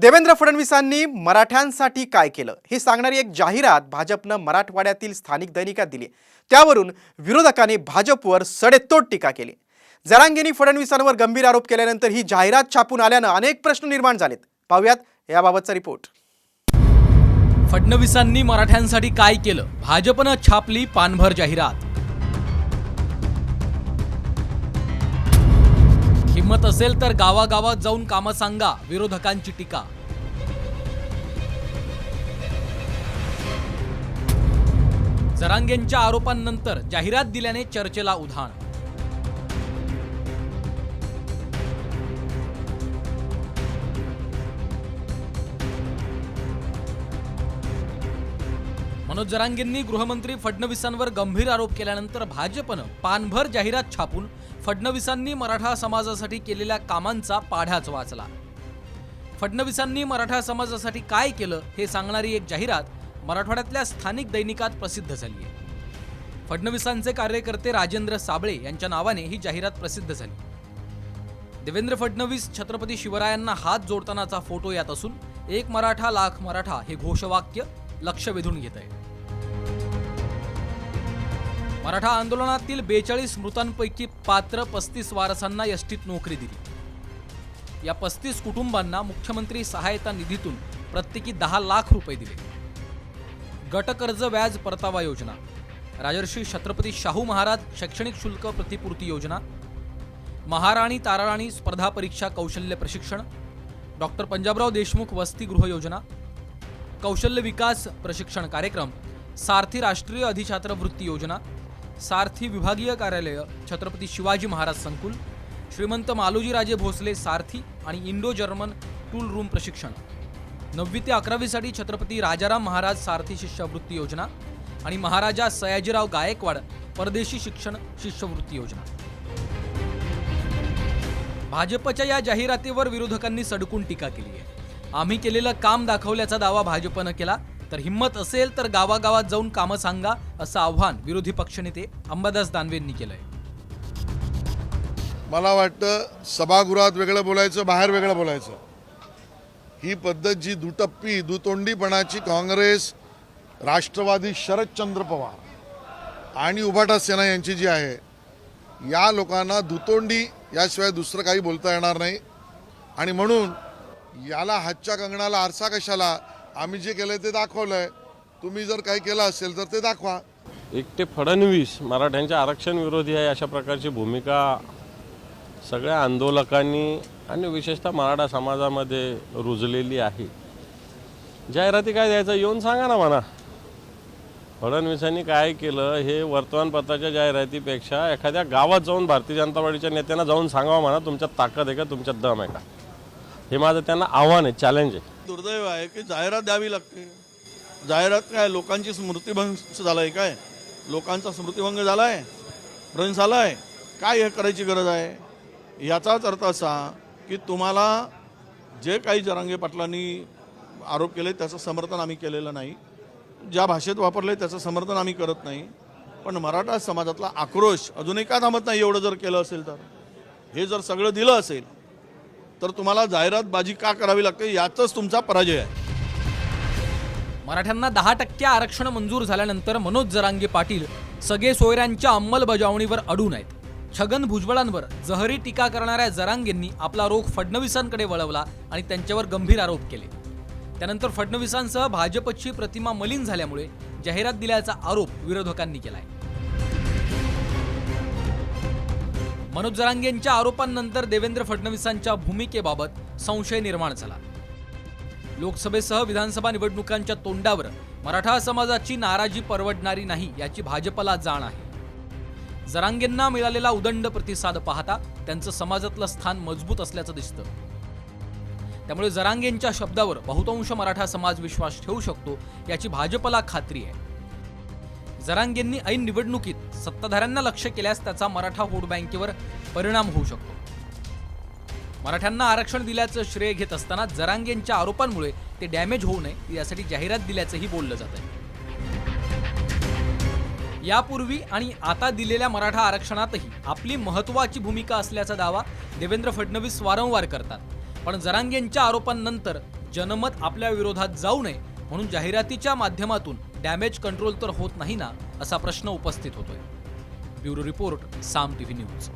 देवेंद्र फडणवीसांनी मराठ्यांसाठी काय केलं? हे सांगणारी एक जाहिरात भाजपनं मराठवाड्यातील स्थानिक दैनिकात दिली त्यावरून विरोधकांनी भाजपवर सडेतोड टीका केली जरांगेनी फडणवीसांवर गंभीर आरोप केल्यानंतर ही जाहिरात छापून आल्यानं अनेक प्रश्न निर्माण झालेत. पाहूयात याबाबतचा रिपोर्ट. फडणवीसांनी मराठ्यांसाठी काय केलं? भाजपनं छापली पानभर जाहिरात. हिंमत असेल तर गावागावात जाऊन कामं सांगा विरोधकांची टीका. जरांगेंच्या आरोपांनंतर जाहिरात दिल्याने चर्चेला उधाण. मनोज जरांगेंनी गृहमंत्री फडणवीसांवर गंभीर आरोप केल्यानंतर भाजपनं पानभर जाहिरात छापून फडणवीसांनी मराठा समाजासाठी केलेल्या कामांचा पाढाच वाचला. फडणवीसांनी मराठा समाजासाठी काय केलं हे सांगणारी एक जाहिरात मराठवाड्यातल्या स्थानिक दैनिकात प्रसिद्ध झाली आहे फडणवीसांचे कार्यकर्ते राजेंद्र साबळे यांच्या नावाने ही जाहिरात प्रसिद्ध झाली. देवेंद्र फडणवीस छत्रपती शिवरायांना हात जोडतानाचा फोटो यात असून एक मराठा लाख मराठा हे घोषवाक्य लक्ष वेधून घेत आहे मराठा आंदोलनातील बेचाळीस मृतांपैकी पात्र पस्तीस वारसांना एसटीत नोकरी दिली. या पस्तीस कुटुंबांना मुख्यमंत्री सहायता निधीतून प्रत्येकी दहा लाख रुपये दिले. गटकर्ज व्याज परतावा योजना राजर्षी छत्रपती शाहू महाराज शैक्षणिक शुल्क प्रतिपूर्ती योजना महाराणी ताराराणी स्पर्धा परीक्षा कौशल्य प्रशिक्षण डॉक्टर पंजाबराव देशमुख वसतिगृह योजना कौशल्य विकास प्रशिक्षण कार्यक्रम सारथी राष्ट्रीय अधिछात्रवृत्ती योजना सारथी विभागीय कार्यालय छत्रपती शिवाजी महाराज संकुल श्रीमंत मालोजीराजे भोसले सारथी आणि इंडो जर्मन टूल रूम प्रशिक्षण. नववी ते अकरावीसाठी छत्रपती राजाराम महाराज सारथी शिष्यवृत्ती योजना आणि महाराजा सयाजीराव गायकवाड परदेशी शिक्षण शिष्यवृत्ती योजना. भाजपच्या या जाहिरातीवर विरोधकांनी सडकून टीका केली आहे. आम्ही केलेलं काम दाखवल्याचा दावा भाजपनं केला तर हिंमत असेल तर गावागावात जाऊन कामं सांगा असं आव्हान विरोधी पक्षनेते अंबादास दानवेंनी केलंय. मला वाटतं सभागृहात वेगळं बोलायचं बाहेर वेगळं बोलायचं. ही पद्धत जी दुटप्पी दुतोंडीपणाची काँग्रेस राष्ट्रवादी शरदचंद्र पवार आणि उभाटा सेना यांची जी आहे या लोकांना दुतोंडी याशिवाय दुसरं काही बोलता येणार नाही. आणि म्हणून याला हातच्या कंगणाला आरसा कशाला आम्ही जे केलंय ते दाखवलंय. तुम्ही जर काही केलं असेल तर ते दाखवा. एकटे फडणवीस मराठ्यांच्या आरक्षण विरोधी आहे अशा प्रकारची भूमिका सगळ्या आंदोलकांनी आणि विशेषतः मराठा समाजामध्ये रुजलेली आहे. जाहिराती काय द्यायचं येऊन सांगा ना म्हणा. फडणवीसांनी काय केलं हे वर्तमानपत्राच्या जाहिरातीपेक्षा एखाद्या गावात जाऊन भारतीय जनता पार्टीच्या नेत्यांना जाऊन सांगावं म्हणा. तुमच्यात ताकद आहे का? तुमच्यात दम आहे का? हे माझं त्यांना आव्हान आहे चॅलेंज आहे. दुर्दैव आहे की जाहिरात द्यावी लागते. जाहिरात काय? लोकांची स्मृतिभंग झाला आहे काय? लोकांचा स्मृतिभंग झाला आहे भ्रंश झाला आहे काय हे करायची गरज आहे? याचाच अर्थ असा की तुम्हाला जे काही जरांगे पाटलांनी आरोप केले त्याचं समर्थन आम्ही केलेलं नाही. ज्या भाषेत वापरले त्याचं समर्थन आम्ही करत नाही. पण मराठा समाजातला आक्रोश अजूनही का थांबत नाही एवढं जर केलं असेल तर? हे जर सगळं दिलं असेल तर तुम्हाला जाहिरातबाजी का करावी लागते याचाच तुमचा पराजय आहे. मराठ्यांना दहा टक्के आरक्षण मंजूर झाल्यानंतर मनोज जरांगे पाटील सगळे सोयऱ्यांच्या अंमलबजावणीवर अडून आहेत. छगन भुजबळांवर जहरी टीका करणाऱ्या जरांगेंनी आपला रोख फडणवीसांकडे वळवला आणि त्यांच्यावर गंभीर आरोप केले. त्यानंतर फडणवीसांसह भाजपची प्रतिमा मलिन झाल्यामुळे जाहिरात दिल्याचा आरोप विरोधकांनी केला आहे मनोज जरांगेंच्या आरोपांनंतर देवेंद्र फडणवीसांच्या भूमिकेबाबत संशय निर्माण झाला. लोकसभेसह विधानसभा निवडणुकांच्या तोंडावर मराठा समाजाची नाराजी परवडणारी नाही याची भाजपला जाण आहे. जरांगेंना मिळालेला उदंड प्रतिसाद पाहता त्यांचं समाजातलं स्थान मजबूत असल्याचं दिसतं. त्यामुळे जरांगेंच्या शब्दावर बहुतांश मराठा समाज विश्वास ठेवू शकतो याची भाजपला खात्री आहे. जरांगेंनी ऐन निवडणुकीत सत्ताधाऱ्यांना लक्ष केल्यास त्याचा मराठा वोट बँकेवर परिणाम होऊ शकतो. मराठ्यांना आरक्षण दिल्याचं श्रेय घेत असताना जरांगेंच्या आरोपांमुळे ते डॅमेज होऊ नये यासाठी जाहिरात दिल्याचंही बोललं जात आहे. यापूर्वी आणि आता दिलेल्या मराठा आरक्षणातही आपली महत्वाची भूमिका असल्याचा दावा देवेंद्र फडणवीस वारंवार करतात. पण जरांगेंच्या आरोपांनंतर जनमत आपल्या विरोधात जाऊ नये म्हणून जाहिरातीच्या माध्यमातून डॅमेज कंट्रोल तर होत नाही ना असा प्रश्न उपस्थित होतोय. Bureau report Saam TV news.